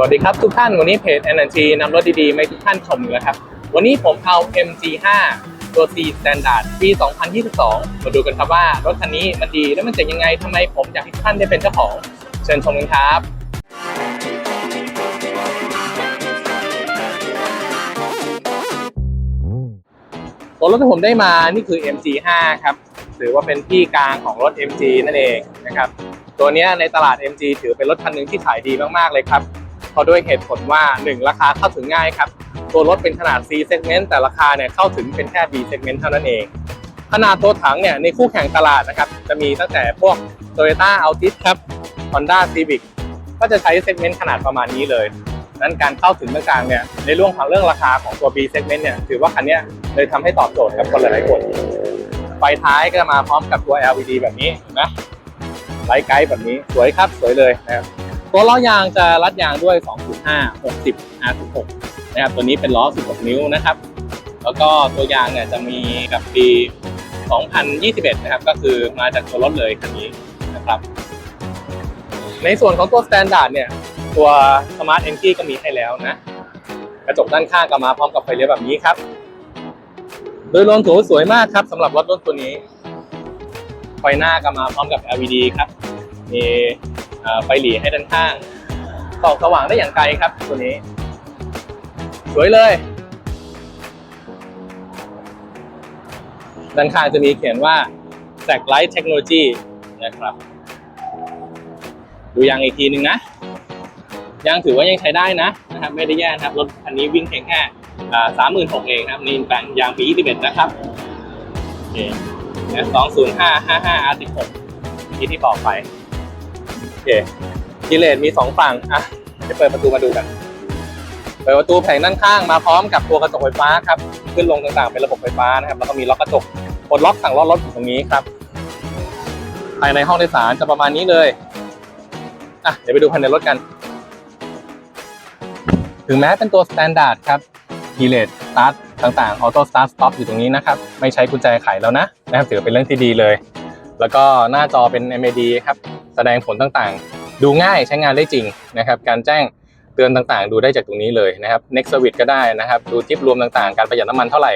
สวัสดีครับทุกท่านวันนี้เพจ NNG นำรถดีๆมาทุกท่านชมอยู่แล้วครับ วันนี้ผมเอา MG5 ตัว C Standard ปี 2022 มาดูกันครับว่ารถคันนี้มันดีแล้วมันเจ๋งยังไงทำไมผมอยากให้ทุกท่านได้เป็นเจ้าของ เชิญชมกันครับตัวรถที่ผมได้มานี่คือ MG5 ครับถือว่าเป็นที่กลางของรถ MG นั่นเองนะครับตัวเนี้ยในตลาด MG ถือเป็นรถคันหนึ่งที่ขายดีมากๆเลยครับ ราะด้วยเหตุผลว่า 1 ราคาเข้าถึงง่ายครับ ตัวรถเป็นขนาด C segment แต่ราคาเนี่ยเข้าถึงเป็นแค่ B segment เท่านั้นเอง ขนาดตัวถังเนี่ยในคู่แข่งตลาดนะครับ จะมีตั้งแต่พวก Toyota Altis ครับ Honda Civic ก็จะใช้ segment ขนาดประมาณนี้เลย นั้นการเข้าถึงต่างๆเนี่ย ในเรื่องของเรื่องราคาของตัว B segment เนี่ย ถือว่าคันนี้เลยทำให้ตอบโจทย์กับคนหลายๆคน ไฟท้ายก็มาพร้อมกับตัว LED แบบนี้นไหมไลท์ไกด์แบบนี้ สวยครับ สวยเลยนะครับ ตัวล้อยางจะรัดยางด้วย 2.5 60 R16 นะครับ ตัวนี้เป็นล้อ 16 นิ้วนะครับ แล้วก็ตัวยางเนี่ยจะมีกับปี 2021 นะครับ ก็คือมาจากตัวรถเลยคันนี้นะครับ ในส่วนของตัว Standard เนี่ย ตัว Smart Entry ก็มีให้แล้วนะ กระจกด้านข้างก็มาพร้อมกับไฟเลี้ยวแบบนี้ครับ โดยรวมถือว่าสวยมากครับสำหรับรถรุ่นตัวนี้ ไฟหน้าก็มาพร้อมกับ LED ครับ มี ไฟหลีให้ด้านข้างส่องสว่างได้อย่างไกลครับตัวนี้ สวยเลย ด้านข้างจะมีเขียนว่า s a c Light Technology นะครับ ดูยางอีกทีหนึ่งนะ ยางถือว่ายังใช้ได้นะนะครับ ไม่ได้แย่นะครับ รถคันนี้วิ่งเพียงแค่สามหมื่นหกเองนะครับนี่แปลงยางปียี่สิบเอ็ดนะครับโอเคสองศูนย์ห้าห้าห้าอาร์สิบหกที่ที่บอกไป เคกิเลสมีสองฝั่งอะเดี๋ยวเปิดประตูมาดูกัน เปิดประตูแผงด้านข้างมาพร้อมกับตัวกระจกไฟฟ้าครับ ขึ้นลงต่างๆเป็นระบบไฟฟ้านะครับ แล้วก็มีล็อกกระจกกดล็อกสั่งล็อกรถอยู่ตรงนี้ครับ ภายในห้องโดยสารจะประมาณนี้เลยอะเดี๋ยวไปดูภายในรถกัน ถึงแม้เป็นตัว Standard ครับคีเลสสตาร์ทต่างๆออโต้สตาร์ทสต็อปอยู่ตรงนี้นะครับ ไม่ใช้กุญแจไขแล้วนะนะครับถือเป็นเรื่องที่ดีเลย แล้วก็หน้าจอเป็น MAD ครับ แสดงผลต่างๆ ดูง่ายใช้งานได้จริงนะครับ การแจ้งเตือนต่างๆ ดูได้จากตรงนี้เลยนะครับ Next Service ก็ได้นะครับ ดูทิปรวมต่างๆ การประหยัดน้ำมันเท่าไหร่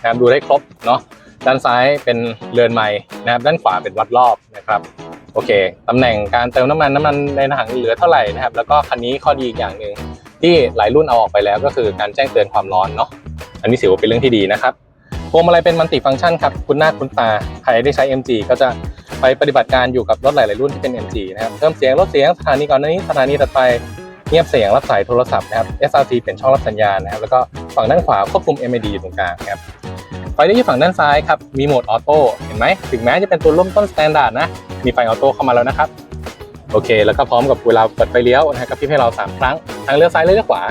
นะครับดูได้ครบเนาะด้านซ้ายเป็นเรือนไม้นะครับ ด้านขวาเป็นวัดรอบนะครับโอเคตำแหน่งการเติมน้ำมันน้ำมันในถังเหลือเท่าไหร่นะครับ แล้วก็คันนี้ข้อดีอีกอย่างหนึ่งที่หลายรุ่นเอาออกไปแล้วก็คือการแจ้งเตือนความร้อนเนาะอันนี้ถือว่าเป็นเรื่องที่ดีนะครับพวงมาลัยเป็นมัลติฟังก์ชันครับคุณหน้าคุณตาใครได้ใช้ MG ก็จะ ไปปฏิบัติการอยู่กับรถหลาย ๆ รุ่นที่เป็น MG นะครับเพิ่มเสียงลดเสียงสถานีก่อนหน้านี้สถานีถัดไปเงียบเสียงรับสายโทรศัพท์นะครับ SRC เป็นช่องรับสัญญาณนะครับแล้วก็ฝั่งด้านขวาควบคุม MID อยู่ตรงกลางนะครับไฟที่ฝั่งด้านซ้ายครับมีโหมดออโต้เห็นไหมถึงแม้จะเป็นตัวริ่มต้นสแตนดาร์ดนะมีไฟออโต้เข้ามาแล้วนะครับโอเค แล้วก็พร้อมกับเวลาเปิดไฟเลี้ยวนะครับกับพี่ให้เรา 3 ครั้งทางเลี้ยวซ้ายเลี้ยวขวา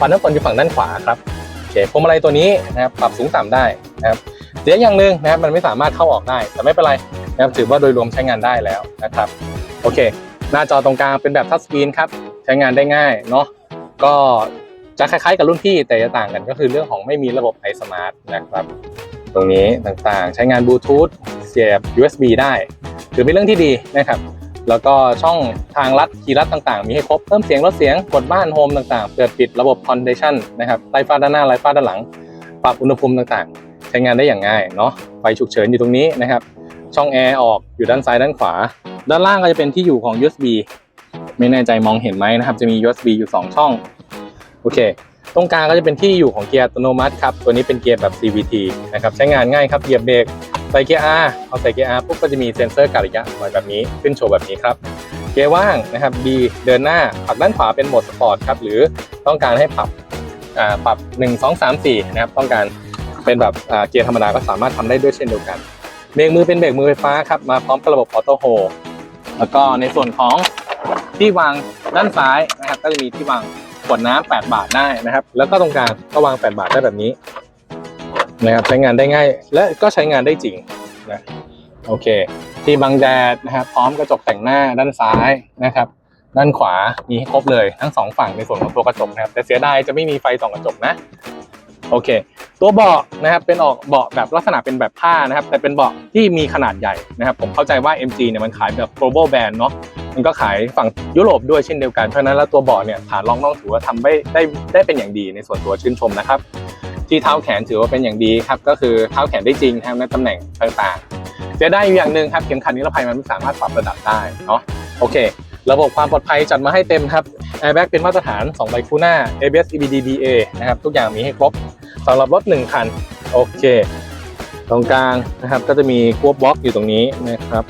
ฟันน้ำฝนอยู่ฝั่งด้านขวาครับโอเคพวงมาลัยตัวนี้นะครับปรับสูงต่ำได้นะครับเสียอย่างหนึ่งนะครับมันไม่สามารถเข้าออกได้ แต่ไม่เป็นไร นะครับถือว่าโดยรวมใช้งานได้แล้วนะครับโอเค หน้าจอตรงกลางเป็นแบบทัชสกรีนครับใช้งานได้ง่ายเนาะก็จะคล้ายๆกับรุ่นพี่แต่จะต่างกันก็คือเรื่องของไม่มีระบบ iSmart นะครับ ตรงนี้ต่างๆ ใช้งานบลูทูธเสียบ USB ได้ถือเป็นเรื่องที่ดีนะครับแล้วก็ช่องทางลัดคีย์ลัดต่างๆ มีให้ครบเพิ่มเสียงลดเสียงกดบ้านโฮมต่างๆ เปิดปิดระบบ Condition นะครับไล่ฟ้าด้านหน้าไล่ฟ้าด้านหลัง ปรับอุณหภูมิต่างๆ ใช้งานได้อย่างง่ายเนาะไฟฉุกเฉินอยู่ตรงนี้นะครับ ช่องแอร์ออกอยู่ด้านซ้ายด้านขวา ด้านล่างก็จะเป็นที่อยู่ของ USB ไม่แน่ใจมองเห็นไหมนะครับ จะมี USB อยู่ 2 ช่อง โอเค ตรงกลางก็จะเป็นที่อยู่ของเกียร์อัตโนมัติครับ ตัวนี้เป็นเกียร์แบบ CVT นะครับ ใช้งานง่ายครับ เหยียบเบรก ใส่เกียร์ R พอใส่เกียร์ R ปุ๊บก็จะมีเซ็นเซอร์การระยะไว้แบบนี้ ขึ้นโชว์แบบนี้ครับ เกียร์ว่างนะครับ D เดินหน้าผักด้านขวาเป็นโหมดสปอร์ตครับ หรือต้องการให้ปรับอ่าปรับ 1 2 3 4 นะครับ ต้องการเป็นแบบเกียร์ธรรมดาก็สามารถทำได้ด้วยเช่นเดียวกัน เบรกมือเป็นเบรกมือไฟฟ้าครับมาพร้อมกับระบบออโต้โฮแล้วก็ในส่วนของที่วางด้านซ้ายนะครับก็จะมีที่วางขวดน้ำ8บาทได้นะครับ แล้วก็ตรงกลางก็วาง 8 บาทได้แบบนี้นะครับใช้งานได้ง่าย และก็ใช้งานได้จริงนะโอเค ที่บังแดดนะครับพร้อมกระจกแต่งหน้าด้านซ้ายนะครับ ด้านขวามีให้ครบเลยทั้งสองฝั่งในส่วนของตัวกระจกนะครับ แต่เสียดายจะไม่มีไฟส่องกระจกนะ โอเค ตัวเบาะนะครับเป็นออกเบาะแบบลักษณะเป็นแบบผ้านะครับ แต่เป็นเบาะที่มีขนาดใหญ่นะครับ ผมเข้าใจว่า MG เนี่ยมันขายแบบ global brand เนาะมันก็ขายฝั่งยุโรปด้วยเช่นเดียวกันเพราะนั้นแล้วตัวเบาะเนี่ยฐานรองน่องถือว่าทำได้ได้ได้เป็นอย่างดีในส่วนตัวชื่นชมนะครับ ที่เท้าแขนถือว่าเป็นอย่างดีครับก็คือเท้าแขนได้จริงครับในตำแหน่งต่างๆเสียได้อยู่อย่างหนึ่งครับเข็มขัดนิรภัยมันไม่สามารถปรับระดับได้เนาะโอเคระบบความปลอดภัยจัดมาให้เต็มครับ Airbag เป็นมาตรฐาน 2 ใบคู่หน้า ABS EBD BA นะครับ ทุกอย่างมีให้ครบ สำหรับรถ1คันโอเค ตรงกลางนะครับก็จะมีควบบล็อกอยู่ตรงนี้นะครับ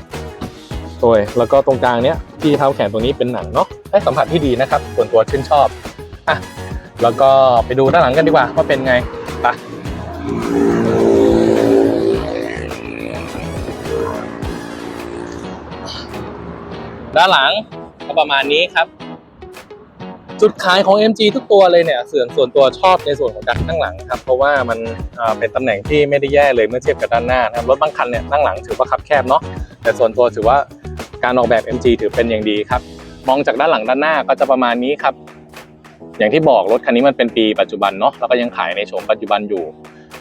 โดยแล้วก็ตรงกลางเนี้ยที่เท้าแขนตรงนี้เป็นหนังเนาะได้สัมผัสที่ดีนะครับ ส่วนตัวชื่นชอบอะแล้วก็ไปดูด้านหลังกันดีกว่าว่าเป็นไงไปด้านหลังก็ประมาณนี้ครับ จุดขายของ MG ทุกตัวเลยเนี่ยส่วนส่วนตัวชอบในส่วนของการนั่งหลังครับเพราะว่ามันเป็นตำแหน่งที่ไม่ได้แย่เลยเมื่อเทียบกับด้านหน้านะครับรถบางคันเนี่ยนั่งหลังถือว่าคับแคบเนาะแต่ส่วนตัวถือว่าการออกแบบ MG ถือเป็นอย่างดีครับมองจากด้านหลังด้านหน้าก็จะประมาณนี้ครับอย่างที่บอกรถคันนี้มันเป็นปีปัจจุบันเนาะแล้วก็ยังขายในโฉมปัจจุบันอยู่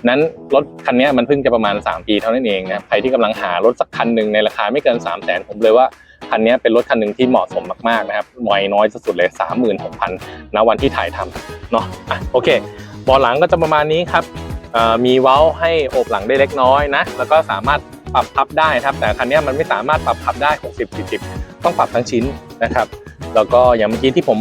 นั้นรถคันนี้มันเพิ่งจะประมาณ 3 ปีเท่านั้นเองนะใครที่กำลังหารถสักคันหนึ่งในราคาไม่เกิน 3 0 0 0 0นผมเลยว่าคันนี้เป็นรถคันหนึ่งที่เหมาะสมมากๆนะครับหน่อยน้อยสุดเลย 36,000ณวันที่ถ่ายทำเนาะอะโอเคเบาหลังก็จะประมาณนี้ครับมีเว้าให้โอบหลังได้เล็กน้อยนะแล้วก็สามารถปรับพับได้ครับ แต่คันนี้มันไม่สามารถปรับพับได้ 60 40 ต้องปรับทั้งชิ้นนะครับ แล้วก็อย่างเมื่อกี้ที่ผม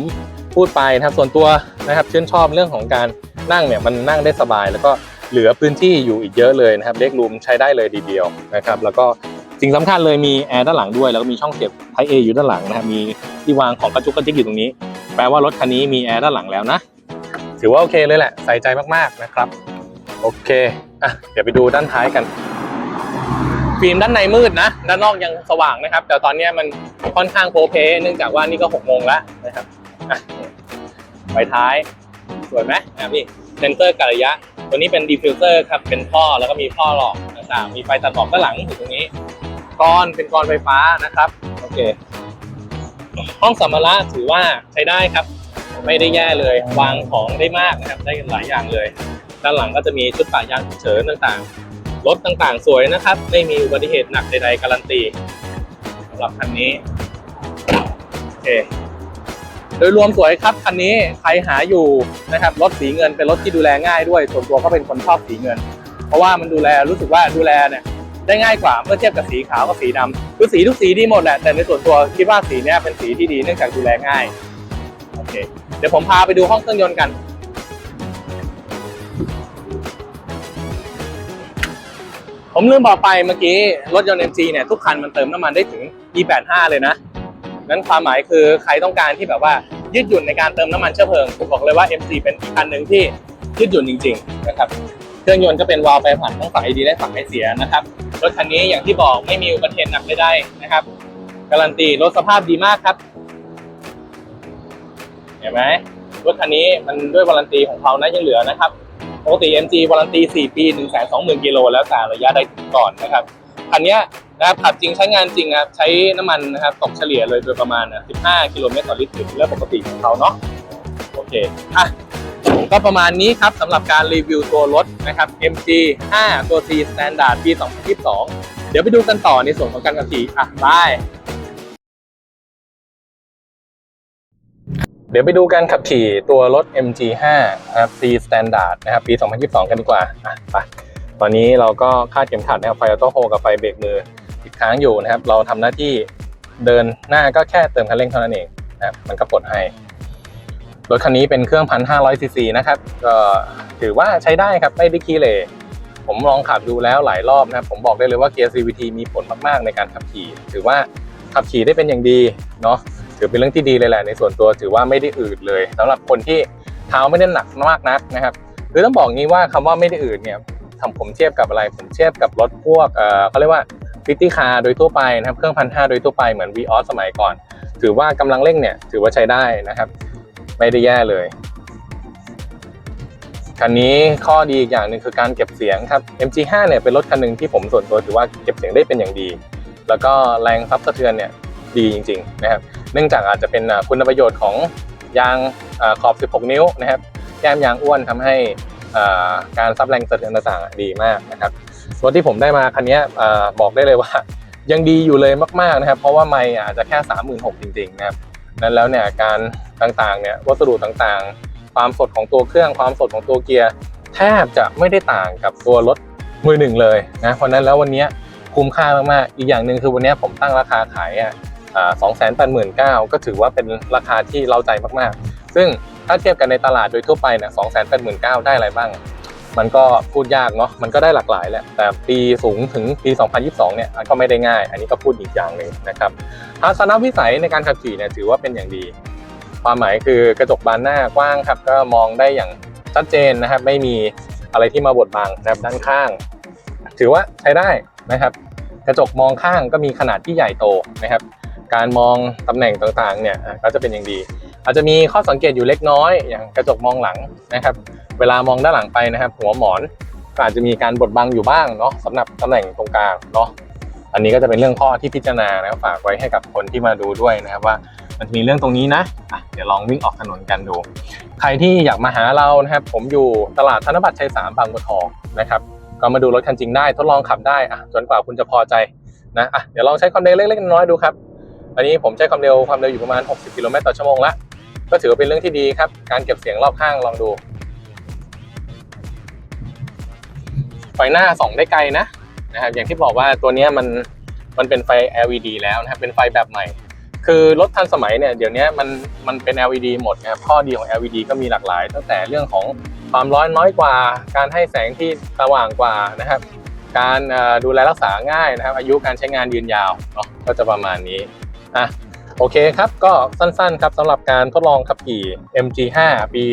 พูดไปนะครับส่วนตัวนะครับชื่นชอบเรื่องของการนั่งเนี่ยมันนั่งได้สบายแล้วก็ เหลือพื้นที่อยู่อีกเยอะเลยนะครับเล็กรูมใช้ได้เลยทีเดียวนะครับแล้วก็สิ่งสำคัญเลยมีแอร์ด้านหลังด้วย แล้วก็มีช่องเสียบ Type A อยู่ด้านหลังนะครับมีที่วางของกระจุกกระจิกอยู่ตรงนี้ แปลว่ารถคันนี้มีแอร์ด้านหลังแล้วนะ ถือว่าโอเคเลยแหละใส่ใจมากๆนะครับโอเคอะเดี๋ยวไปดูด้านท้ายกัน ฟิล์มด้านในมืดนะ ด้านนอกยังสว่างนะครับ แต่ตอนนี้มันค่อนข้างโพเพเนื่องจากว่านี่ก็หกโมงแล้วนะครับอะไฟท้ายสวยไหมอะพี่ เซนเตอร์กระยะ ตัวนี้เป็นดีฟิวเซอร์ครับ เป็นท่อแล้วก็มีท่อหลอกต่างๆ มีไฟตัดหมอกด้านหลังอยู่ตรงนี้กรอนเป็นกรอนไฟฟ้านะครับ โอเค ห้องสัมภาระถือว่าใช้ได้ครับ ไม่ได้แย่เลยวางของได้มากนะครับ ได้หลายอย่างเลย ด้านหลังก็จะมีชุดป่ายางฉุกเฉินต่างๆ รถต่างๆ สวยนะครับ ไม่มีอุบัติเหตุหนักใดๆการันตีสำหรับคันนี้ โอเค โดยรวมสวยครับคันนี้ใครหาอยู่นะครับรถสีเงินเป็นรถที่ดูแลง่ายด้วย ส่วนตัวก็เป็นคนชอบสีเงิน เพราะว่ามันดูแลรู้สึกว่าดูแลเนี่ยได้ง่ายกว่าเมื่อเทียบกับสีขาวกับสีดำคือสีทุกสีดีหมดแหละแต่ในส่วนตัวคิดว่าสีเนี้ยเป็นสีที่ดีเนื่องจากดูแลง่ายโอเคเดี๋ยวผมพาไปดูห้องเครื่องยนต์กันผมลืมบอกไปเมื่อกี้ รถยนต์ MG เนี่ย ทุกคันมันเติมน้ำมันได้ถึง E85 เลยนะ นั้นความหมายคือใครต้องการที่แบบว่ายืดหยุ่นในการเติมน้ำมันเชื้อเพลิงผมบอกเลยว่า MG เป็นอีกคันหนึ่งที่ยืดหยุ่นจริงๆนะครับเครื่องยนต์ก็เป็นวาล์วไฟผ่านทั้งฝั่งไอดีและฝั่งไอเสียนะครับรถคันนี้อย่างที่บอกไม่มีอุบัติเหตุหนักใดๆนะครับการันตีรถสภาพดีมากครับเห็นไหมรถคันนี้มันด้วยวารันตีของเขานะยังเหลือนะครับปกติ MG วารันตี 4 ปี 1 2 0 0 0 0 กิโลแล้วแต่ระยะได้ก่อนนะครับ คันนี้ นะครับขับจริงใช้งานจริงนะครับใช้น้ำมันนะครับตกเฉลี่ยเลยโดยประมาณนะ15 กิโลเมตรต่อลิตรถือเป็นเรื่องปกติของเขาเนาะโอเคอะก็ประมาณนี้ครับสำหรับการรีวิวตัวรถนะครับ MG 5 ตัว C Standard ปี 2022 เดี๋ยวไปดูกันต่อในส่วนของการขับขี่อะบายเดี๋ยวไปดูการขับขี่ตัวรถ MG5 นะครับ C Standard นะครับปี 2022 กันดีกว่าอะไปตอนนี้เราก็คาดเข็มขัดนะครับไฟออโต้โฮกับไฟเบรกมือ อีกครั้งอยู่นะครับ เราทำหน้าที่เดินหน้าก็แค่เติมคันเร่งเท่านั้นเองนะครับมันก็ปลดให้รถคันนี้เป็นเครื่อง1,500ซีซีนะครับก็ถือว่าใช้ได้ครับไม่ได้ขี้เหร่ผมลองขับดูแล้วหลายรอบนะครับผมบอกได้เลยว่าเกียร์ CVT มีผลมากๆในการขับขี่ ถือว่าขับขี่ได้เป็นอย่างดีเนาะถือเป็นเรื่องที่ดีเลยแหละในส่วนตัวถือว่าไม่ได้อืดเลยสำหรับคนที่เท้าไม่ได้หนักมากนักนะครับคือต้องบอกงี้ว่าคำว่าไม่ได้อืดเนี่ยทำผมเทียบกับอะไร ผมเทียบกับรถพวกเอ่อเขาเรียกว่า ฟิตี้คาร์โดยทั่วไปนะครับ เครื่องพันห้าโดยทั่วไปเหมือน v ีออสสมัยก่อน ถือว่ากำลังเร่งเนี่ย ถือว่าใช้ได้นะครับ ไม่ได้แย่เลยคันนี้ข้อดีอีกอย่างหนึ่งคือการเก็บเสียงครับ MG5 เนี่ยเป็นรถคันหนึ่งที่ผมส่วนตัวถือว่าเก็บเสียงได้เป็นอย่างดี แล้วก็แรงซับสะเทือนเนี่ยดีจริงๆนะครับ เนื่องจากอาจจะเป็นคุณประโยชน์ของยางอาขอบ 16 นิ้วนะครับ แก้มยางอ้วนทำให้การซับแรงสะเทือนต่างๆดีมากนะครับ รถที่ผมได้มาคันนี้บอกได้เลยว่า ยังดีอยู่เลยมากๆนะครับ เพราะว่าไม่อาจจะแค่ 36,000จริงๆนะครับนั้นแล้วเนี่ยการต่างๆเนี่ยวัสดุต่างๆ ความสดของตัวเครื่องความสดของตัวเกียร์แทบจะไม่ได้ต่างกับตัวรถมือหนึ่งเลยนะเพราะนั้นแล้ววันนี้คุ้มค่ามากๆอีกอย่างหนึ่งคือวันนี้ผมตั้งราคาขายอะสองแสนแปดหมื่นเก้าก็ถือว่าเป็นราคาที่เราใจมากๆ ซึ่งถ้าเทียบกันในตลาดโดยทั่วไปเนี่ยสองแสนแปดหมื่นเก้าได้อะไรบ้าง มันก็พูดยากเนาะมันก็ได้หลากหลายแหละแต่ปีสูงถึงปี 2022 เนี่ยก็ไม่ได้ง่าย อันนี้ก็พูดอีกอย่างหนึ่งนะครับทัศนวิสัยในการขับขี่เนี่ยถือว่าเป็นอย่างดี ความหมายคือกระจกบานหน้ากว้างครับก็มองได้อย่างชัดเจนนะครับ ไม่มีอะไรที่มาบดบังนะครับด้านข้าง ถือว่าใช้ได้นะครับ กระจกมองข้างก็มีขนาดที่ใหญ่โตนะครับ การมองตำแหน่งต่างๆเนี่ยก็จะเป็นอย่างดี อาจจะมีข้อสังเกตอยู่เล็กน้อย อย่างกระจกมองหลังนะครับ เวลามองด้านหลังไปนะครับ หัวหมอนก็อาจจะมีการบดบังอยู่บ้างเนาะสำหรับตำแหน่งตรงกลางเนาะอันนี้ก็จะเป็นเรื่องข้อที่พิจารณานะฝากไว้ให้กับคนที่มาดูด้วยนะครับว่ามันจะมีเรื่องตรงนี้นะะเดี๋ยวลองวิ่งออกถนนกันดู ใครที่อยากมาหาเรานะครับ ผมอยู่ตลาดธนบัตรชัยสามบางบัวทองนะครับ ก็มาดูรถคันจริงได้ทดลองขับได้อะจนกว่าคุณจะพอใจนะอะเดี๋ยวลองใช้ความเร็วเล็กๆน้อยๆดูครับ อันนี้ผมใช้ความเร็วความเร็วอยู่ประมาณ 60 กิโลเมตรต่อชั่วโมงละ ก็ถือว่าเป็นเรื่องที่ดีครับ การเก็บเสียงรอบข้างลองดูไฟหน้าส่องได้ไกลนะนะครับอย่างที่บอกว่าตัวนี้มันมันเป็นไฟ LED แล้วนะครับเป็นไฟแบบใหม่ คือรถทันสมัยเนี่ยเดี๋ยวนี้มันมันเป็น LED หมดนะครับข้อดีของ LED ก็มีหลากหลาย ตั้งแต่เรื่องของความร้อนน้อยกว่า การให้แสงที่สว่างกว่านะครับ การดูแลรักษาง่ายนะครับ อายุการใช้งานยืนยาวเนาะก็จะประมาณนี้อะ โอเคครับ ก็สั้นๆครับสำหรับการทดลองขับขี่ MG5 ปี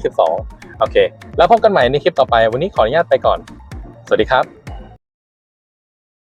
2022 โอเค แล้วพบกันใหม่ในคลิปต่อไป วันนี้ขออนุญาตไปก่อน สวัสดีครับ